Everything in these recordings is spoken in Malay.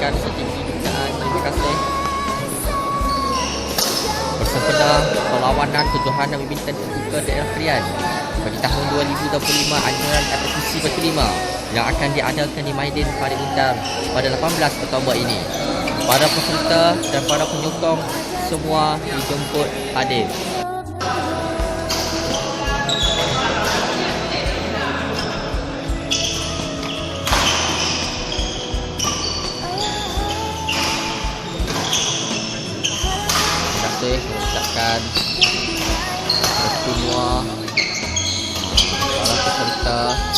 ucapkan setinggi jutaan terima kasih bersempena perlawanan kejohanan badminton terbuka daerah Krian bagi tahun 2025 anjuran FSC berterima yang akan diadakan di Maidin Pari Untar pada 18 Oktober ini. Para peserta dan para penyokong semua dijemput hadir. Kepada semua para peserta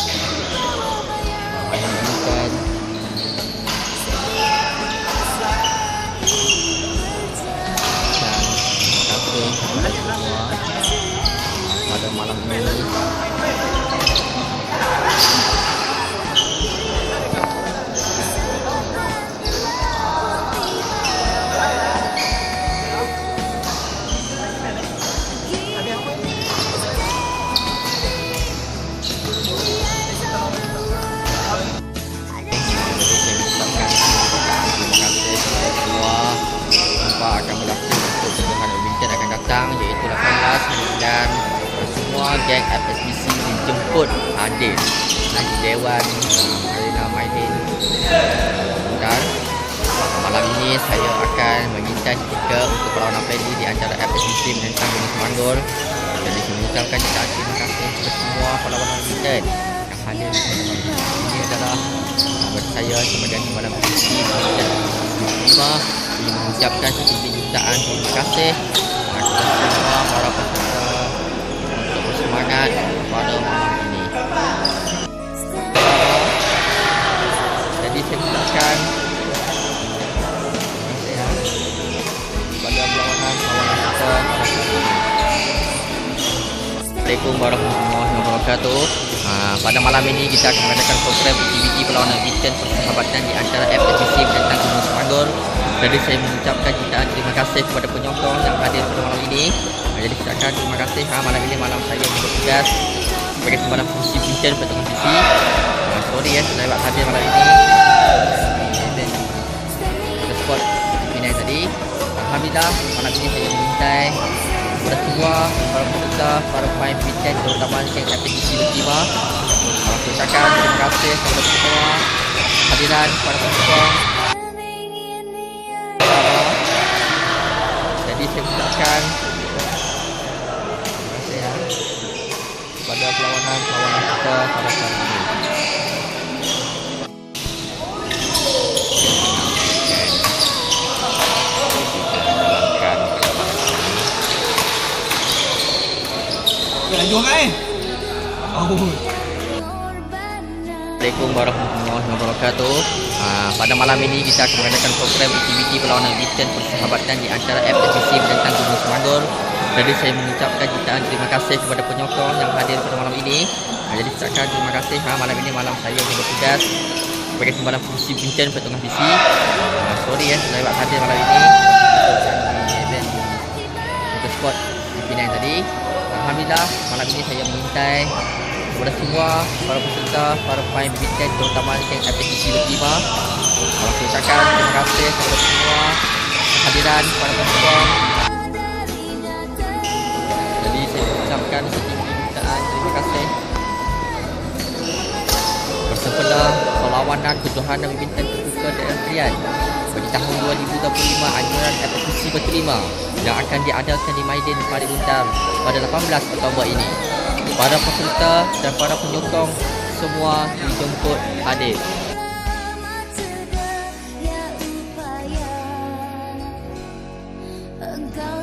datang iaitu 18 hari bulan dan semua geng FSBC dijemput hadir di Dewan Arena Maidin. Dan malam ini saya akan mengintai ketika untuk perlawanan friendly di antara FSBC menentang Gunung Semanggol jadi saya mengucapkan terima kasih kepada semua perlawanan badminton yang hadir ini adalah buat saya sebagai malam ini dan lima ingin mengucapkan setinggi jutaan terima kasih kepada semua para peserta Assalamualaikum warahmatullahi wabarakatuh. Uh, pada malam ini kita akan mengadakan program aktiviti perlawanan weekend persahabatan di antara FSBC tentang Gunung Semanggol. Jadi saya mengucapkan jutaan terima kasih kepada penyokong yang hadir pada malam ini. Uh, jadi saya akan terima kasih ha, malam ini malam saya yang bertugas sebagai sembarang fungsi weekend pertolongan visi. Uh, sorry ya saya dapat hadir malam ini. Dan pada spot Penang tadi. Alhamdulillah malam ini saya mengintai semua para peserta, para pemain weekend terutama yang FPTC berterima. Kalau saya ucapkan terima kasih kepada semua hadiran para. Sama. Jadi saya ucapkan terima kasih ya kepada perlawanan-perlawanan kita Assalamualaikum warahmatullahi wabarakatuh. Uh, pada malam ini kita akan mengadakan program aktiviti perlawanan weekend persahabatan di antara FSBC tentang Gunung Semanggol. Jadi saya mengucapkan jutaan terima kasih kepada penyokong yang hadir pada malam ini. Uh, jadi saya ucapkan terima kasih ha, malam ini malam saya yang bertugas sebagai sembarang fungsi weekend pertolongan visi. Uh, sorry ya saya dapat hadir malam ini. Di spot di Penang tadi. Alhamdulillah malam ini saya mengintai kepada semua para peserta, para pemain badminton terutama yang FPTC berterima. Kalau saya ucapkan terima kasih kepada semua hadiran para penyokong. Jadi saya ucapkan setinggi jutaan terima kasih bersempena perlawanan kejohanan badminton terbuka daerah Krian bagi tahun 2025 anjuran FFPC berkelima yang akan diadakan di Maidin Mari Buntar pada 18 Oktober ini para peserta dan para penyokong semua dijemput hadir. Engkau